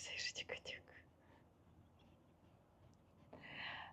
Котик.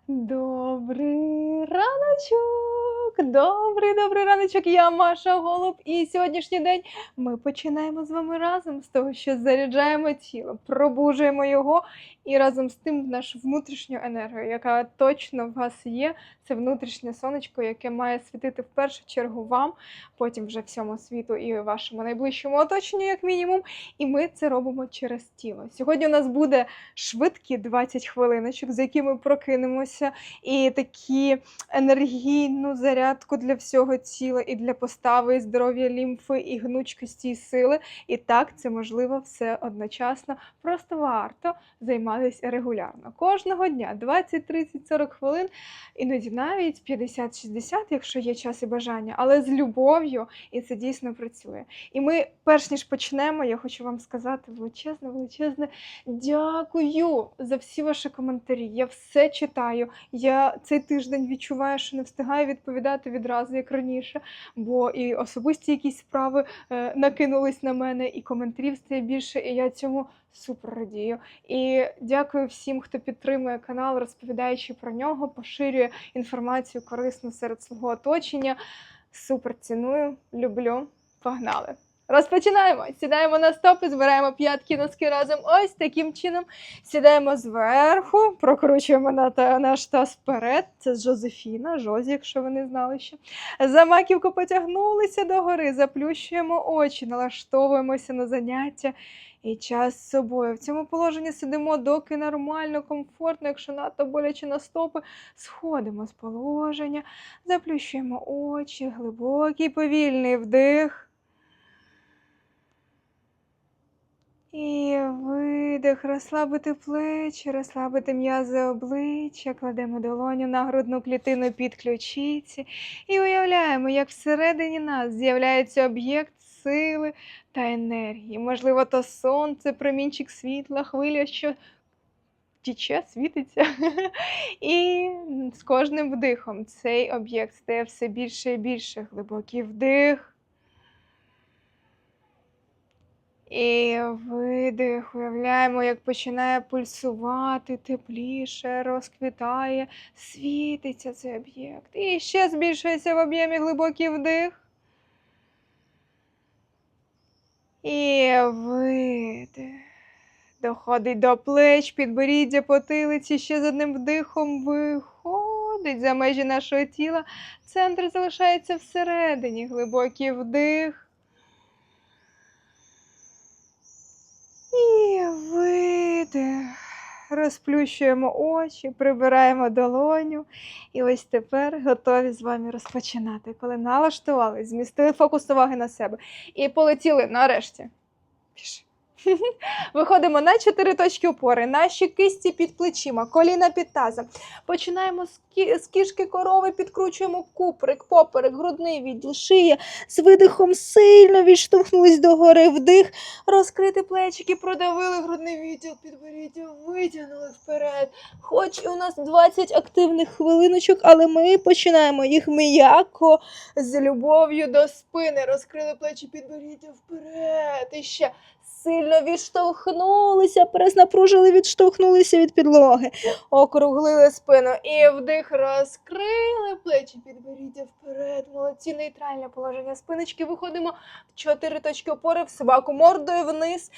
Добрий раночок! Добрий, добрий раночок! Я Маша Голуб, і сьогоднішній день ми починаємо з вами разом з того, що заряджаємо тіло, пробужуємо його і разом з тим нашу внутрішню енергію, яка точно в вас є. Це внутрішнє сонечко, яке має світити в першу чергу вам, потім вже всьому світу і вашому найближчому оточенню, як мінімум. І ми це робимо через тіло. Сьогодні у нас буде швидкі 20 хвилиночок, за які ми прокинемося, і такі енергійну зарядку для всього тіла, і для постави, і здоров'я лімфи, і гнучкості, і сили. І так це можливо все одночасно. Просто варто займатися регулярно. Кожного дня 20, 30, 40 хвилин, іноді навіть 50-60, якщо є час і бажання, але з любов'ю, і це дійсно працює. І ми, перш ніж почнемо, я хочу вам сказати величезне, величезне дякую за всі ваші коментарі. Я все читаю. Я цей тиждень відчуваю, що не встигаю відповідати відразу, як раніше, бо і особисті якісь справи е, накинулись на мене, і коментарів стає більше, і я цьому супер радію. І дякую всім, хто підтримує канал, розповідаючи про нього, поширює інформацію корисну серед свого оточення. Супер ціную, люблю. Погнали! Розпочинаємо. Сідаємо на стопи, збираємо п'ятки носки разом. Ось таким чином. Сідаємо зверху, прокручуємо наш таз вперед. Це Жозефіна, Жозі, якщо ви не знали ще. За маківку потягнулися догори, заплющуємо очі, налаштовуємося на заняття і час з собою. В цьому положенні сидимо, доки нормально, комфортно, якщо надто боляче на стопи, сходимо з положення, заплющуємо очі, глибокий повільний вдих. І видих, розслабити плечі, розслабити м'язи обличчя, кладемо долоню на грудну клітину під ключиці і уявляємо, як всередині нас з'являється об'єкт сили та енергії. Можливо, то сонце, промінчик світла, хвиля, що тіче, світиться. І з кожним вдихом цей об'єкт стає все більше і більше. Глибокий вдих. І видих, уявляємо, як починає пульсувати тепліше, розквітає, світиться цей об'єкт. І ще збільшується в об'ємі глибокий вдих. І видих. Доходить до плеч, підборіддя, потилиці, ще з одним вдихом виходить за межі нашого тіла. Центр залишається всередині. Глибокий вдих. І видих. Розплющуємо очі, прибираємо долоню. І ось тепер готові з вами розпочинати. Коли налаштували, змістили фокус уваги на себе і полетіли нарешті. Пішли. Виходимо на чотири точки опори, наші кисті під плечима, коліна під тазом. Починаємо з, кі- з кішки корови, підкручуємо куприк, поперек, грудний відділ, шия. З видихом сильно відштовхнулись догори. Вдих, розкрити плечики, продавили грудний відділ, підборіддя, витягнули вперед. Хоч і у нас 20 активних хвилиночок, але ми починаємо їх м'яко з любов'ю до спини. Розкрили плечі, підборіддя вперед. І ще сильно відштовхнулися, перезнапружили, відштовхнулися від підлоги. Округлили спину і вдих розкрили плечі, підборіддя вперед. Молодці, нейтральне положення спиночки. Виходимо в чотири точки опори в собаку мордою вниз.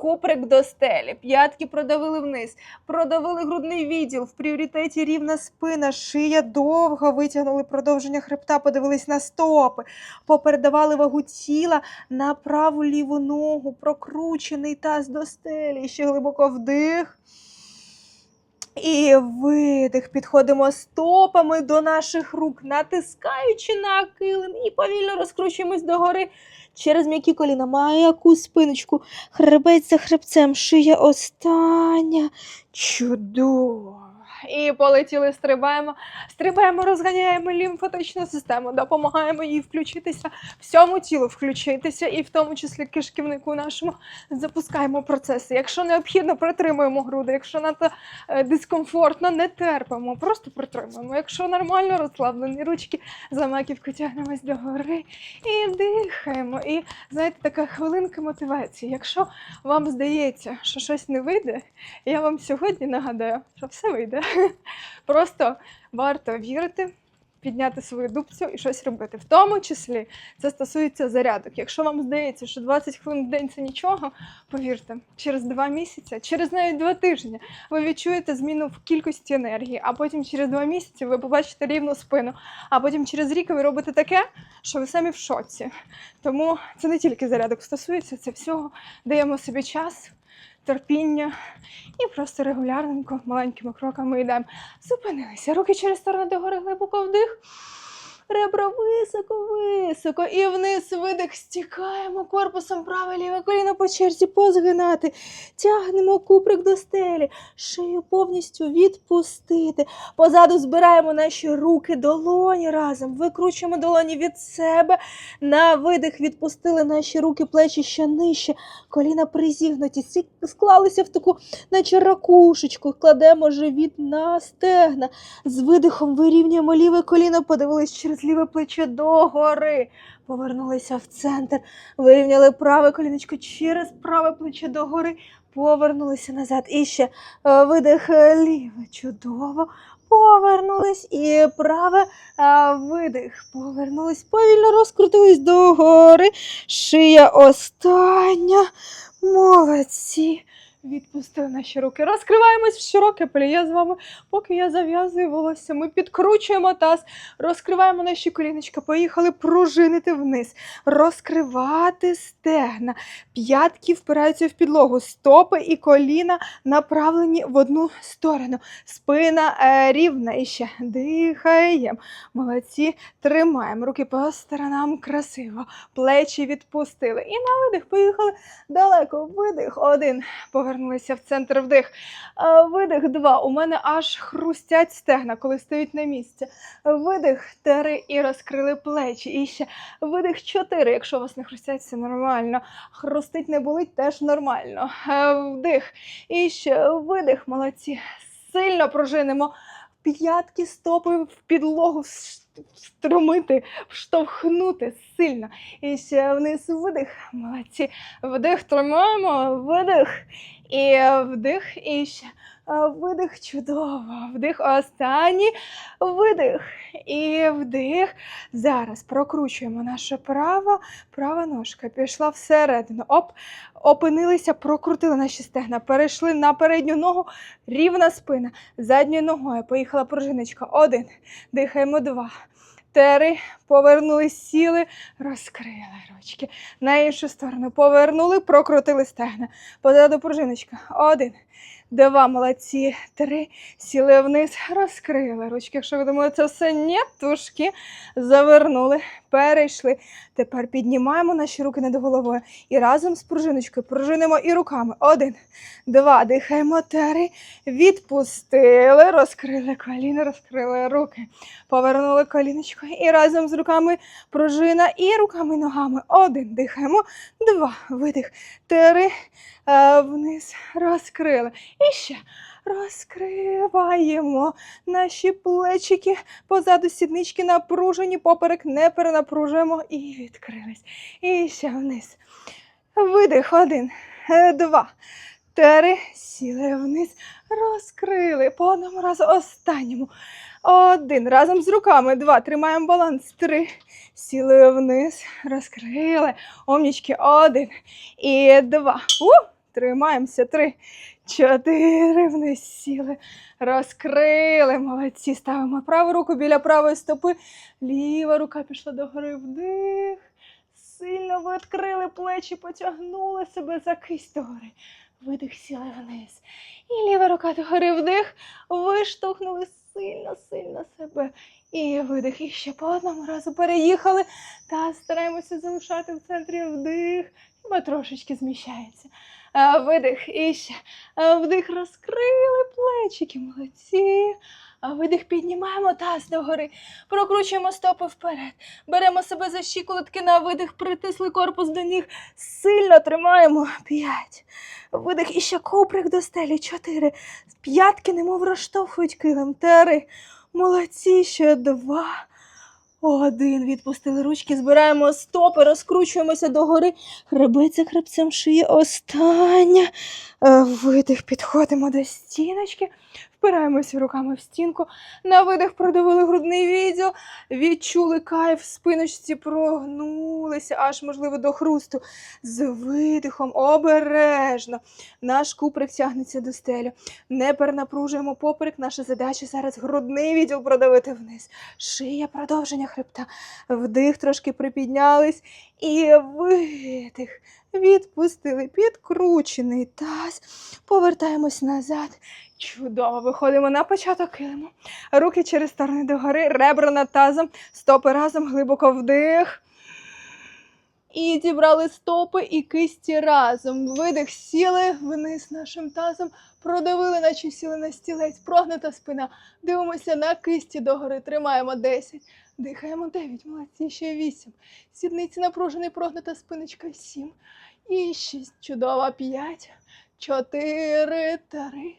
Куприк до стелі, п'ятки продавили вниз, продавили грудний відділ, в пріоритеті рівна спина, шия довго витягнули продовження хребта, подивились на стопи, попередавали вагу тіла на праву ліву ногу, прокручений таз до стелі, ще глибоко вдих. І видих. Підходимо стопами до наших рук, натискаючи на килим і повільно розкручуємось догори через м'які коліна, маяку спиночку, хребець за хребцем, шия остання. Чудово. І полетіли, стрибаємо. Стрибаємо, розганяємо лімфатичну систему, допомагаємо їй включитися всьому тілу, включитися, і в тому числі кишківнику нашому запускаємо процеси. Якщо необхідно, притримуємо груди. Якщо надто е, дискомфортно, не терпимо, просто притримуємо. Якщо нормально розслаблені ручки, за маківку тягнемось догори і дихаємо. І знаєте, така хвилинка мотивації. Якщо вам здається, що щось не вийде, я вам сьогодні нагадаю, що все вийде. Просто варто вірити. Підняти свою дубцю і щось робити. В тому числі це стосується зарядок. Якщо вам здається, що 20 хвилин в день це нічого, повірте, через два місяці, через навіть два тижні ви відчуєте зміну в кількості енергії, а потім через два місяці ви побачите рівну спину, а потім через рік ви робите таке, що ви самі в шоці. Тому це не тільки зарядок стосується, це всього даємо собі час, терпіння і просто регулярненько, маленькими кроками йдемо. Зупинилися. Руки через сторони догори глибоко вдих. Ребра високо, високо. І вниз видих стікаємо корпусом праве ліве коліно по черзі позгинати. Тягнемо куприк до стелі, шию повністю відпустити. Позаду збираємо наші руки, долоні разом. Викручуємо долоні від себе. На видих відпустили наші руки, плечі ще нижче. Коліна призігнуті, склалися в таку, наче ракушечку. Кладемо живіт на стегна. З видихом вирівнюємо ліве коліно, подивились через ліве плече догори. Повернулися в центр, вирівняли праве коліночко через праве плече догори, повернулися назад. І ще е, видих е, ліве. Чудово. Повернулись і праве а, видих. Повернулись, повільно розкрутились догори. Шия остання. Молодці. Відпустили наші руки. Розкриваємось в широке пліє з вами, поки я зав'язую волосся. Ми підкручуємо таз, розкриваємо наші коліночка. Поїхали пружинити вниз, розкривати стегна. П'ятки впираються в підлогу, стопи і коліна направлені в одну сторону. Спина е, рівна. І ще дихаємо. Молодці, тримаємо. Руки по сторонам красиво. Плечі відпустили. І на видих поїхали далеко. Видих. Один. Повернулися в центр вдих. Е, Видих два. У мене аж хрустять стегна, коли стоять на місці. Видих три і розкрили плечі. І ще видих чотири. Якщо у вас не хрустять, все нормально. Хрустить не болить, теж нормально. Е, Вдих. І ще видих. Молодці. Сильно пружинимо. П'ятки стопи в підлогу встромити, вштовхнути сильно. І ще вниз видих. Молодці. Вдих тримаємо, видих. І вдих, і ще е, видих. Чудово. Вдих. Останній видих. І вдих. Зараз прокручуємо наша права, права ножка. Пішла всередину. Оп. Опинилися, прокрутили наші стегна. Перейшли на передню ногу. Рівна спина. Задньою ногою. Поїхала пружиночка. Один. Дихаємо два. Три. Повернули, сіли, розкрили ручки. На іншу сторону повернули, прокрутили стегна. Позаду пружиночка. Один, два, молодці. Три. Сіли вниз, розкрили ручки. Якщо ви думали, це все нєтушки. Завернули, перейшли. Тепер піднімаємо наші руки над головою. І разом з пружиночкою пружинимо і руками. Один, два. Дихаємо. Три. Відпустили, розкрили коліна, розкрили руки. Повернули коліночко і разом з руками пружина і руками ногами. Один. Дихаємо. Два. Видих. Три. Е, Вниз. Розкрили. І ще. Розкриваємо наші плечики. Позаду сіднички напружені, поперек не перенапружуємо і відкрились. І ще вниз. Видих. Один. Два. Три. Сіли вниз. Розкрили. По одному разу останньому. Один. Разом з руками. Два. Тримаємо баланс. Три. Сіли вниз. Розкрили. Омнічки. Один. І два. У! Тримаємося. Три. Чотири. Вниз сіли. Розкрили. Молодці. Ставимо праву руку біля правої стопи. Ліва рука пішла догори. Вдих. Сильно ви відкрили плечі, потягнули себе за кисть догори. Видих сіли вниз. І ліва рука догори вдих. Виштовхнули сильно, сильно себе. І видих. І ще по одному разу переїхали. Та стараємося залишати в центрі вдих. Бо трошечки зміщається. Видих. І ще. Вдих розкрили плечики. Молодці. Видих піднімаємо таз догори. Прокручуємо стопи вперед. Беремо себе за щиколотки на видих, притисли корпус до ніг. Сильно тримаємо. П'ять. Видих і ще ковприк до стелі. Чотири. П'ятки немов розштовхують килим. Три. Молодці, ще два. Один. Відпустили ручки, збираємо стопи, розкручуємося догори. Хребеться хребцем шиє. Остання. Е, Видих, підходимо до стіночки, впираємося руками в стінку. На видих продавили грудний відділ, відчули кайф спиночці, прогнулися, аж можливо до хрусту. З видихом обережно. Наш куприк тягнеться до стелі. Не перенапружуємо поперек. Наша задача зараз грудний відділ продавити вниз. Шия продовження хребта. Вдих, трошки припіднялись. І видих. Відпустили підкручений таз. Повертаємось назад. Чудово. Виходимо на початок килиму. Руки через сторони догори, ребра над тазом, стопи разом, глибоко вдих. І зібрали стопи і кисті разом. Видих, сіли вниз нашим тазом, продавили, наче сіли на стілець, прогнута спина. Дивимося на кисті догори. Тримаємо 10. Дихаємо 9. Молодці, ще 8. Сідниці напружений, прогнута спиночка 7. І 6. Чудово. 5, 4, 3,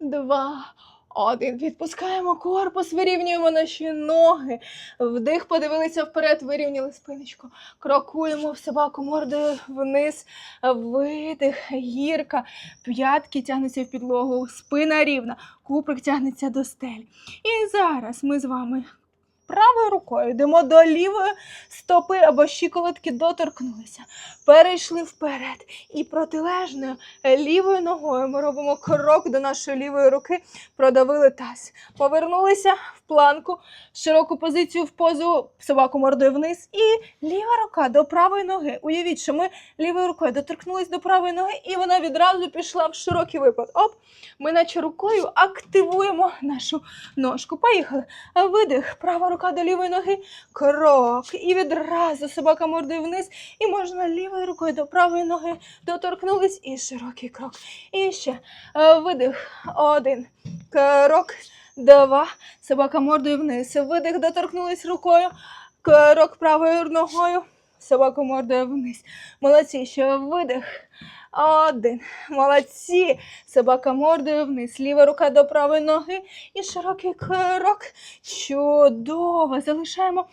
2, один. Відпускаємо корпус, вирівнюємо наші ноги. Вдих, подивилися вперед, вирівняли спиночку. Крокуємо в собаку мордою вниз. Видих, гірка. П'ятки тягнуться в підлогу, спина рівна, куприк тягнеться до стелі. І зараз ми з вами правою рукою йдемо до лівої стопи або щиколотки доторкнулися. Перейшли вперед. І протилежною лівою ногою ми робимо крок до нашої лівої руки, продавили таз. Повернулися в планку, широку позицію в позу, собаку мордою вниз. І ліва рука до правої ноги. Уявіть, що ми лівою рукою доторкнулись до правої ноги, і вона відразу пішла в широкий випад. Оп! Ми наче рукою активуємо нашу ножку. Поїхали. Видих, права рука до лівої ноги, крок. І відразу собака мордою вниз. І можна лівою рукою до правої ноги доторкнулись і широкий крок. І ще е, видих. Один. Крок. Два. Собака мордою вниз. Видих, доторкнулись рукою. Крок правою ногою. Собаку мордою вниз. Молодці. Ще видих. Один. Молодці. Собака мордою вниз. Ліва рука до правої ноги. І широкий крок. Чудово. Залишаємо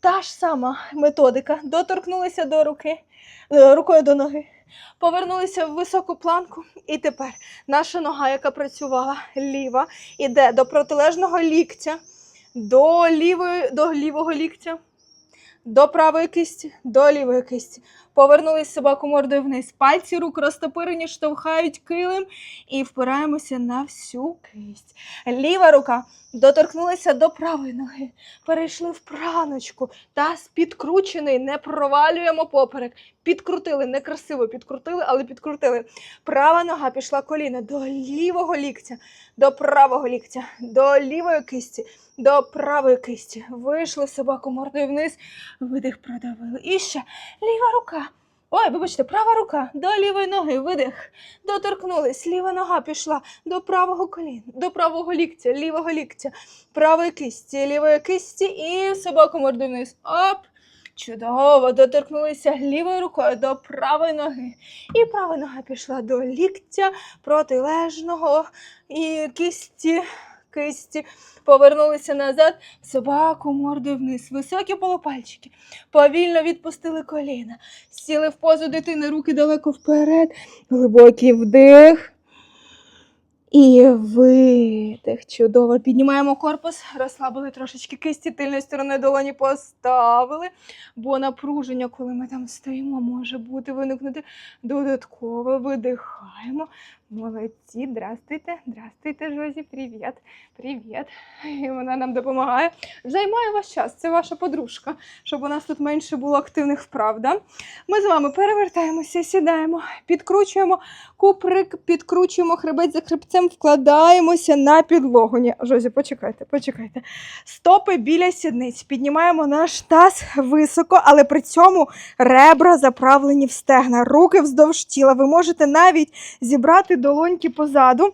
та ж сама методика. Доторкнулися до руки, е, рукою до ноги. Повернулися в високу планку. І тепер наша нога, яка працювала ліва, іде до протилежного ліктя, до, лівої, до лівого ліктя, до правої кисті, до лівої кисті. Повернулись собаку мордою вниз. Пальці рук розтопирені, штовхають килим і впираємося на всю кисть. Ліва рука доторкнулася до правої ноги. Перейшли в праночку. Таз підкручений, не провалюємо поперек. Підкрутили, некрасиво підкрутили, але підкрутили. Права нога пішла коліна до лівого ліктя, до правого ліктя, до лівої кисті, до правої кисті. Вийшли собаку мордою вниз, видих продавили. І ще ліва рука. Ой, вибачте, права рука до лівої ноги, видих. Доторкнулись, ліва нога пішла до правого коліна, до правого ліктя, лівого ліктя, правої кисті, лівої кисті і собаку мордою вниз. Оп! Чудово, доторкнулися лівою рукою до правої ноги. І права нога пішла до ліктя протилежного і кисті, кисті. Повернулися назад, собаку мордою вниз. Високі полупальчики. Повільно відпустили коліна. Сіли в позу дитини, руки далеко вперед. Глибокий вдих. І видих. Чудово. Піднімаємо корпус, розслабили трошечки кисті, тильної сторони долоні поставили. Бо напруження, коли ми там стоїмо, може бути виникнути додатково. Видихаємо. Молодці, здрастуйте, здрастуйте, Жозі, привіт, привіт. І вона нам допомагає. Займає ваш час, це ваша подружка, щоб у нас тут менше було активних вправ. Да? Ми з вами перевертаємося, сідаємо, підкручуємо куприк, підкручуємо хребет за хребцем, вкладаємося на підлогу. Ні, Жозі, почекайте, почекайте. Стопи біля сідниць. Піднімаємо наш таз високо, але при цьому ребра заправлені в стегна, руки вздовж тіла. Ви можете навіть зібрати долоньки позаду.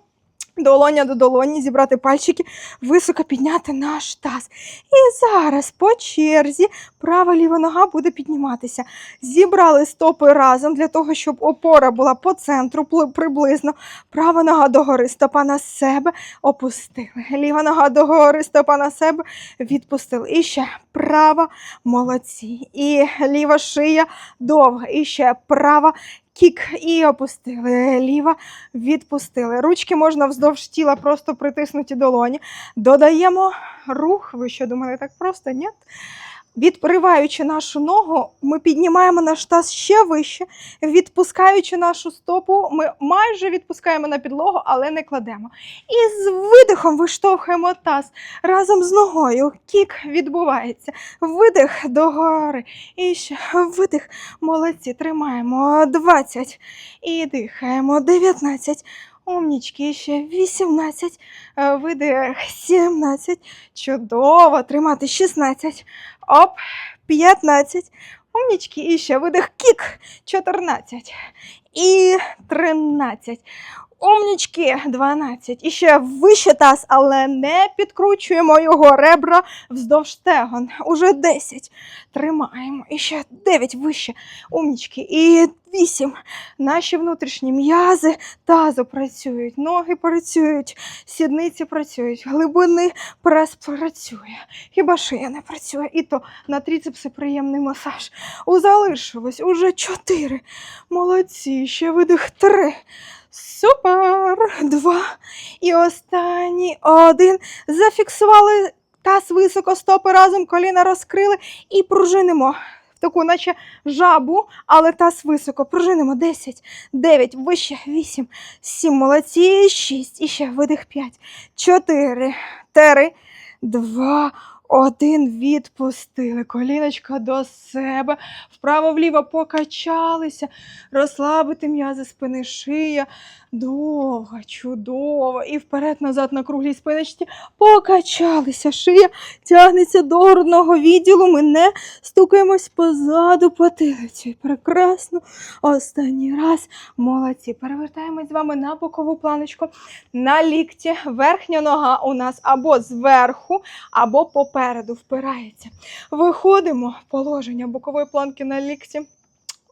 Долоня до долоні, зібрати пальчики, високо підняти наш таз. І зараз по черзі права ліва нога буде підніматися. Зібрали стопи разом для того, щоб опора була по центру приблизно. Права нога догори, стопа на себе, опустили. Ліва нога догори, стопа на себе, відпустили. І ще права, молодці. І ліва шия довга. І ще права, кік. І опустили. Ліва, відпустили. Ручки можна вздовж тіла просто притиснуті долоні. Додаємо рух. Ви що думали, так просто? Ні? Відприваючи нашу ногу, ми піднімаємо наш таз ще вище. Відпускаючи нашу стопу, ми майже відпускаємо на підлогу, але не кладемо. І з видихом виштовхуємо таз разом з ногою. Кік відбувається. Видих догори. І ще видих. Молодці. Тримаємо 20. І дихаємо 19. Умнічки, ще 18, Е, видих 17, чудово, тримати 16, оп, 15, умнічки, і ще видих кік, 14 і 13. Умнічки, 12. І ще вище таз, але не підкручуємо його ребра вздовж стегон. Уже 10. Тримаємо. І ще 9 вище. Умнічки. І 8. Наші внутрішні м'язи тазу працюють, ноги працюють, сідниці працюють, глибини прес працює. Хіба шия не працює? І то на тріцепси приємний масаж. У залишилось уже 4. Молодці, ще видих 3. Супер! Два. І останній один. Зафіксували таз високо, стопи разом, коліна розкрили і пружинимо. Таку, наче жабу, але таз високо. Пружинимо 10, 9, вище, 8, 7, молодці, 6, і ще видих 5, 4, 3, 2, один відпустили. Коліночка до себе. Вправо-вліво покачалися. Розслабити м'язи спини, шия. Довго, чудово. І вперед-назад на круглій спиночці покачалися. Шия тягнеться до грудного відділу. Ми не стукаємось позаду потилицю. Прекрасно. Останній раз. Молодці. Перевертаємось з вами на бокову планочку. На лікті. Верхня нога у нас або зверху, або попереду впирається. Виходимо положення бокової планки на лікті.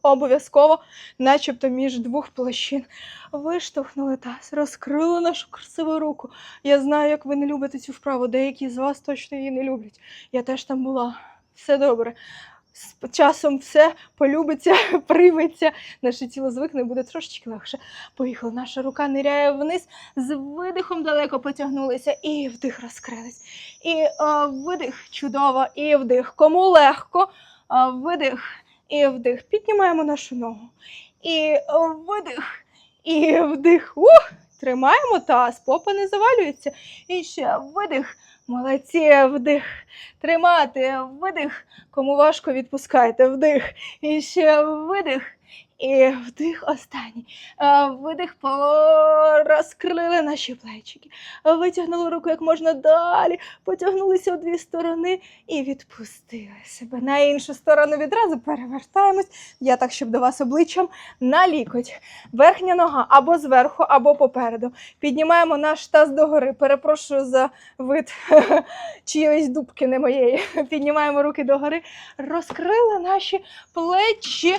Обов'язково, начебто між двох площин. Виштовхнули таз, розкрили нашу красиву руку. Я знаю, як ви не любите цю вправу. Деякі з вас точно її не люблять. Я теж там була. Все добре. З часом все полюбиться, прийметься. Наше тіло звикне, буде трошечки легше. Поїхали. Наша рука ниряє вниз, з видихом далеко потягнулися, і вдих розкрились. І е, видих чудово, і вдих. Кому легко, е, видих і вдих. Піднімаємо нашу ногу. І е, видих, і вдих. Ух! Тримаємо таз, попа не завалюється. І ще видих. Молодці, вдих. Тримати, видих. Кому важко, відпускайте, вдих. І ще видих. І вдих останній. Видих, розкрили наші плечики. Витягнули руку як можна далі, потягнулися у дві сторони і відпустили себе. На іншу сторону відразу перевертаємось. Я так, щоб до вас обличчям на лікоть. Верхня нога або зверху, або попереду. Піднімаємо наш таз догори. Перепрошую за вид чиєїсь дубки, не моєї. Піднімаємо руки догори, розкрили наші плечі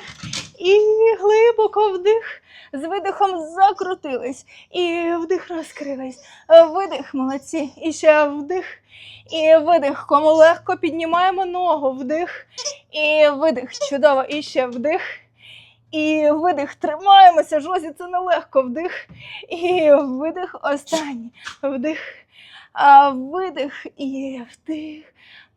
і глибоко вдих. З видихом закрутились. І вдих розкрились. Видих, молодці. І ще вдих. І видих. Кому легко піднімаємо ногу. Вдих. І видих. Чудово. І ще вдих. І видих. Тримаємося. Жозі, це нелегко. Вдих. І видих. Останній. Вдих. А, видих. І вдих.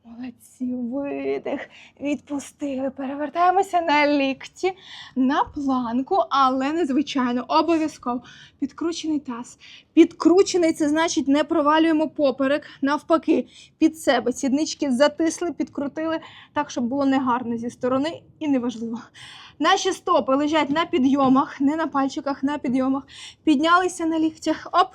Молодці, видих. Відпустили. Перевертаємося на лікті, на планку, але незвичайно, обов'язково. Підкручений таз. Підкручений це значить не провалюємо поперек. Навпаки, під себе. Сіднички затисли, підкрутили так, щоб було негарно зі сторони і неважливо. Наші стопи лежать на підйомах, не на пальчиках, на підйомах. Піднялися на ліктях. Оп.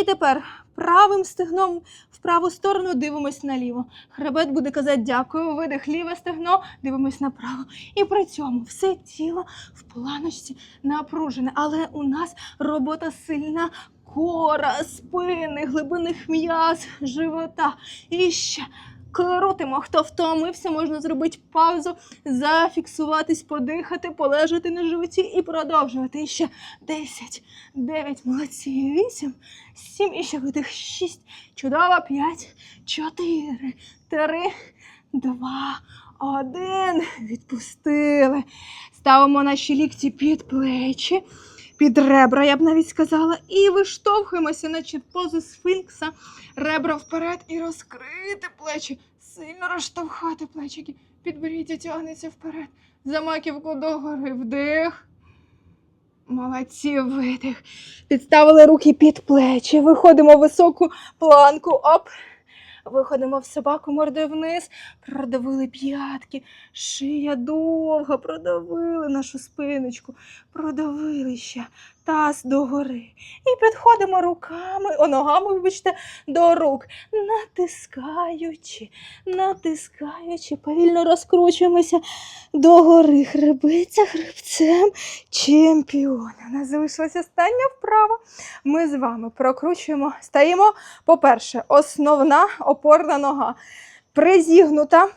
І тепер правим стегном в праву сторону дивимось наліво. Хребет буде казати дякую, видих ліве стегно, дивимось направо. І при цьому все тіло в планочці напружене. Але у нас робота сильна. Кора, спини, глибинних м'яз, живота. І ще крутимо. Хто втомився, можна зробити паузу, зафіксуватись, подихати, полежати на животі і продовжувати. І ще 10, 9, молодці, 8, 7, і ще видих, 6, чудово, 5, 4, 3, 2, 1. Відпустили. Ставимо наші лікті під плечі. Під ребра, я б навіть сказала, і виштовхуємося, наче позу сфінкса, ребра вперед і розкрити плечі, сильно розштовхати плечики, підберіться, тягнеться вперед, за маківку догори, вдих. Молодці, видих. Підставили руки під плечі, виходимо в високу планку, оп. Виходимо в собаку мордою вниз, продавили п'ятки, шия довга, продавили нашу спиночку, продавили ще таз догори. І підходимо руками, о, ногами, вибачте, до рук, натискаючи, натискаючи, повільно розкручуємося догори, хребиця хребцем чемпіона. У нас залишилася остання вправа. Ми з вами прокручуємо, стаємо, по-перше, основна опорна нога. Призігнута,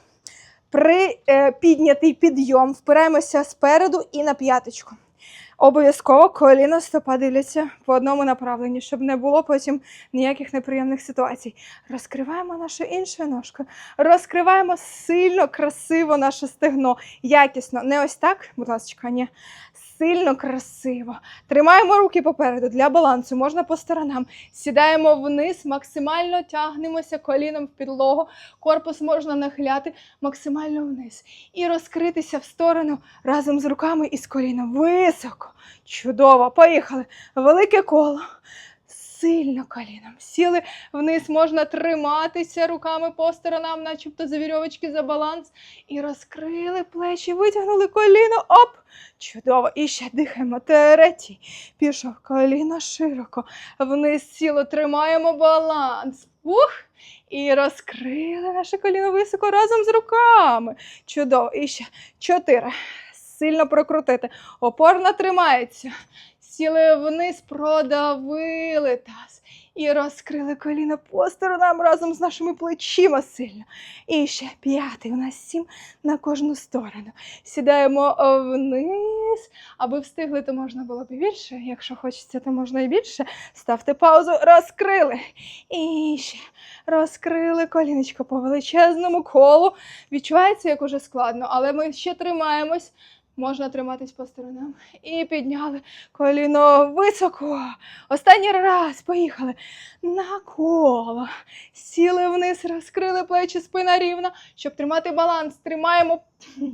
при е, піднятий підйом, впираємося спереду і на п'яточку. Обов'язково коліно стопа дивляться по одному направленню, щоб не було потім ніяких неприємних ситуацій. Розкриваємо нашу іншу ножку. Розкриваємо сильно, красиво наше стегно. Якісно. Не ось так, будь ласка, ні. Сильно красиво. Тримаємо руки попереду для балансу, можна по сторонам. Сідаємо вниз, максимально тягнемося коліном в підлогу. Корпус можна нахиляти максимально вниз. І розкритися в сторону разом з руками і з коліном. Високо. Чудово. Поїхали. Велике коло. Сильно коліном. Сіли вниз, можна триматися руками по сторонам, начебто за вірьовочки, за баланс. І розкрили плечі, витягнули коліно. Оп! Чудово. І ще дихаємо. Третій. Пішов коліно широко. Вниз сіло, тримаємо баланс. Ух! І розкрили наше коліно високо разом з руками. Чудово. І ще чотири. Сильно прокрутити. Опорна тримається. Сіли вниз, продавили таз. І розкрили коліна по сторонам разом з нашими плечима сильно. І ще п'ятий. У нас сім на кожну сторону. Сідаємо е, вниз. Аби встигли, то можна було б і більше. Якщо хочеться, то можна і більше. Ставте паузу, розкрили. І ще розкрили коліночко по величезному колу. Відчувається, як уже складно, але ми ще тримаємось. Можна триматись по сторонам. І підняли коліно високо. Останній раз поїхали на коло. Сіли вниз, розкрили плечі, спина рівна. Щоб тримати баланс, тримаємо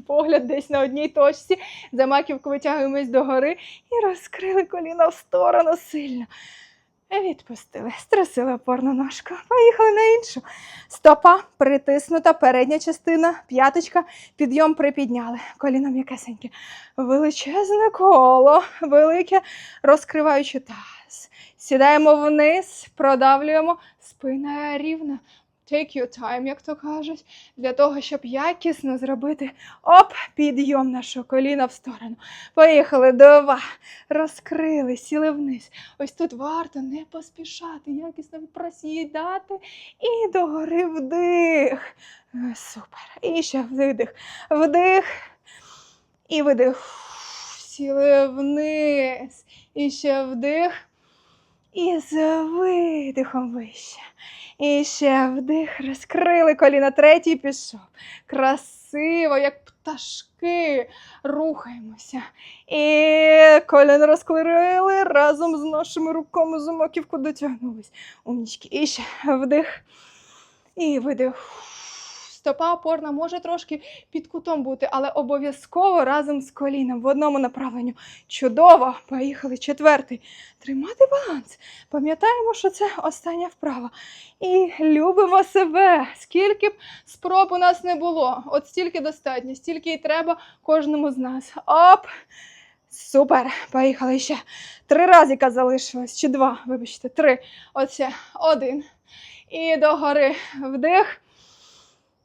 погляд десь на одній точці. За маківку витягуємось догори і розкрили коліно в сторону сильно. Відпустили, струсили опорну ножку. Поїхали на іншу. Стопа притиснута, передня частина, п'яточка, підйом припідняли. Коліно м'якесеньке. Величезне коло, велике, розкриваючи таз. Сідаємо вниз, продавлюємо, спина рівна. Take your time, як то кажуть, для того, щоб якісно зробити оп, підйом нашого коліна в сторону. Поїхали, два. Розкрили, сіли вниз. Ось тут варто не поспішати, якісно просідати і догори вдих. Супер. І ще видих. Вдих і видих. Сіли вниз. І ще вдих. І з видихом вище. І ще вдих, розкрили коліна, третій пішов. Красиво, як пташки. Рухаємося. І коліна розклирили. разом з нашими руками за маківку дотягнулись. Умнічки. І ще вдих. І видих. Стопа опорна може трошки під кутом бути, але обов'язково разом з коліном в одному направленню. Чудово! Поїхали. Четвертий. Тримати баланс. Пам'ятаємо, що це остання вправа. І любимо себе. Скільки б спроб у нас не було. От стільки достатньо, стільки і треба кожному з нас. Оп! Супер! Поїхали ще. Три разика залишилось. Чи два, вибачте, три. Оце один. І догори вдих.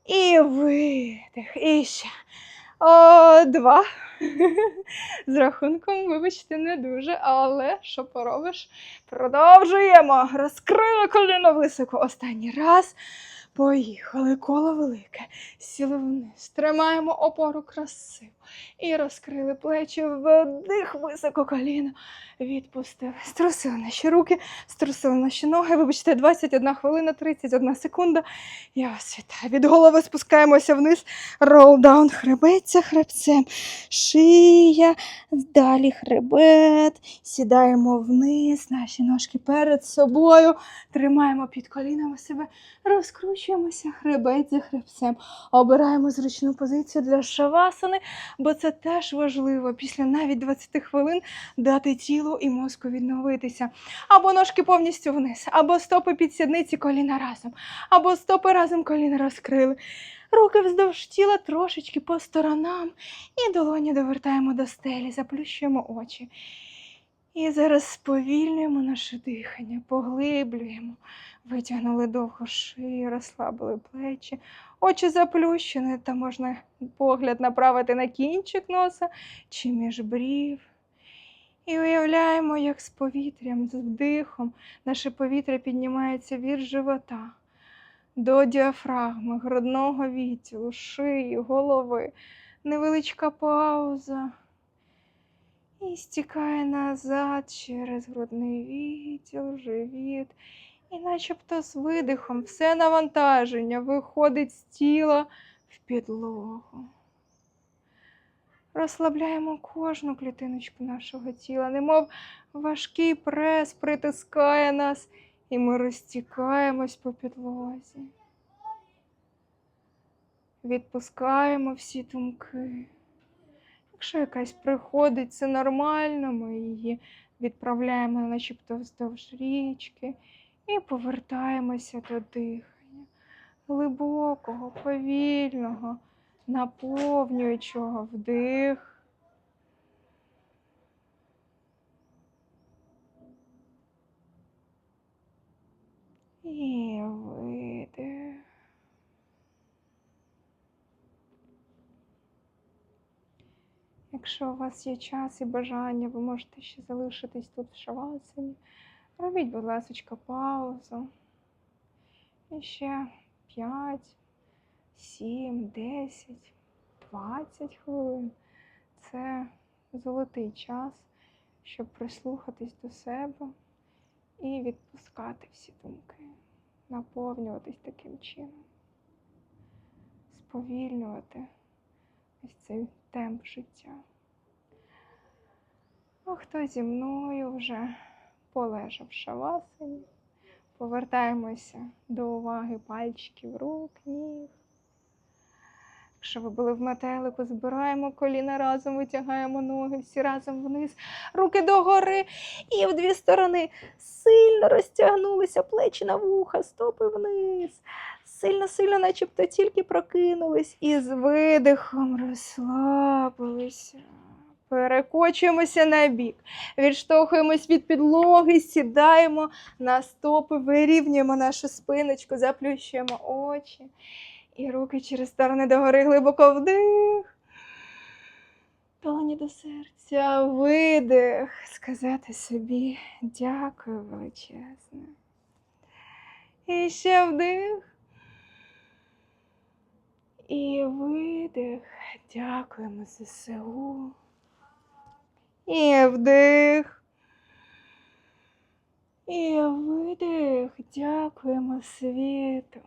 І видих. І ще. О, два. З рахунком, вибачте, не дуже, але що поробиш? Продовжуємо. Розкрили коліно високо. Останній раз. Поїхали. Коло велике. Сіли вниз. Тримаємо опору красиво. І розкрили плечі, вдих високо коліно. Відпустили. Струсили наші руки, струсили наші ноги. Вибачте, 21 хвилина, 31 секунда. Я вас вітаю. Від голови спускаємося вниз. Ролдаун, хребеться хребцем, шия, далі хребет. Сідаємо вниз, наші ножки перед собою. Тримаємо під колінами себе, розкручуємося хребет за хребцем. Обираємо зручну позицію для шавасани, бо це теж важливо після навіть 20 хвилин дати тілу і мозку відновитися. Або ножки повністю вниз, або стопи під сідниці, коліна разом, або стопи разом коліна розкрили. Руки вздовж тіла трошечки по сторонам і долоні довертаємо до стелі, заплющуємо очі. І зараз сповільнюємо наше дихання, поглиблюємо, витягнули довго шию, розслабили плечі, очі заплющені, та можна погляд направити на кінчик носа чи між брів. І уявляємо, як з повітрям, з вдихом наше повітря піднімається від живота до діафрагми, грудного відділу, шиї, голови. Невеличка пауза. І стікає назад через грудний відділ, живіт. І начебто з видихом все навантаження виходить з тіла в підлогу. Розслабляємо кожну клітиночку нашого тіла, немов важкий прес притискає нас, і ми розтікаємось по підлозі. Відпускаємо всі думки. Якщо якась приходить, це нормально, ми її відправляємо начебто вздовж річки і повертаємося до дихання. Глибокого, повільного, наповнюючого вдих. І видих. Якщо у вас є час і бажання, ви можете ще залишитись тут в шавасані. Робіть, будь ласка, паузу. І ще 5, 7, 10, 20 хвилин. Це золотий час, щоб прислухатись до себе і відпускати всі думки, наповнюватись таким чином, сповільнювати ось цей темп життя. А хто зі мною вже полежав в шавасані, повертаємося до уваги пальчиків рук, ніг. Якщо ви були в метелику, збираємо коліна разом, витягаємо ноги всі разом вниз, руки догори і в дві сторони. Сильно розтягнулися плечі на вуха, стопи вниз. Сильно-сильно, начебто тільки прокинулись і з видихом розслабилися. Перекочуємося на бік, відштовхуємось від підлоги, сідаємо на стопи, вирівнюємо нашу спиночку, заплющуємо очі. І руки через сторони догори глибоко вдих. Долоні до серця, видих. Сказати собі дякую величезне. І ще вдих. І видих. Дякуємо ЗСУ. І вдих. І видих. Дякуємо світу.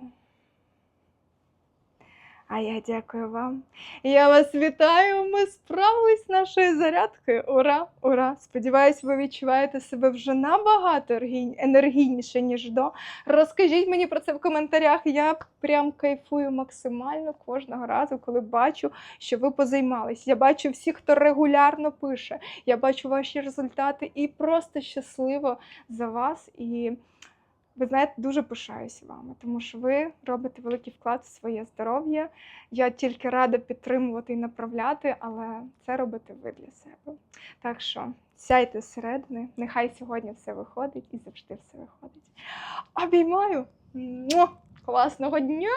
А я дякую вам. Я вас вітаю. Ми справились з нашою зарядкою. Ура! Ура! Сподіваюсь, ви відчуваєте себе вже набагато енергійніше, ніж до. Розкажіть мені про це в коментарях. Я прям кайфую максимально кожного разу, коли бачу, що ви позаймались. Я бачу всіх, хто регулярно пише. Я бачу ваші результати і просто щасливо за вас. І ви знаєте, дуже пишаюся вами, тому що ви робите великий вклад в своє здоров'я. Я тільки рада підтримувати і направляти, але це робите ви для себе. Так що сяйте зсередини, нехай сьогодні все виходить і завжди все виходить. Обіймаю! Класного дня!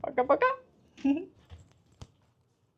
Пока-пока!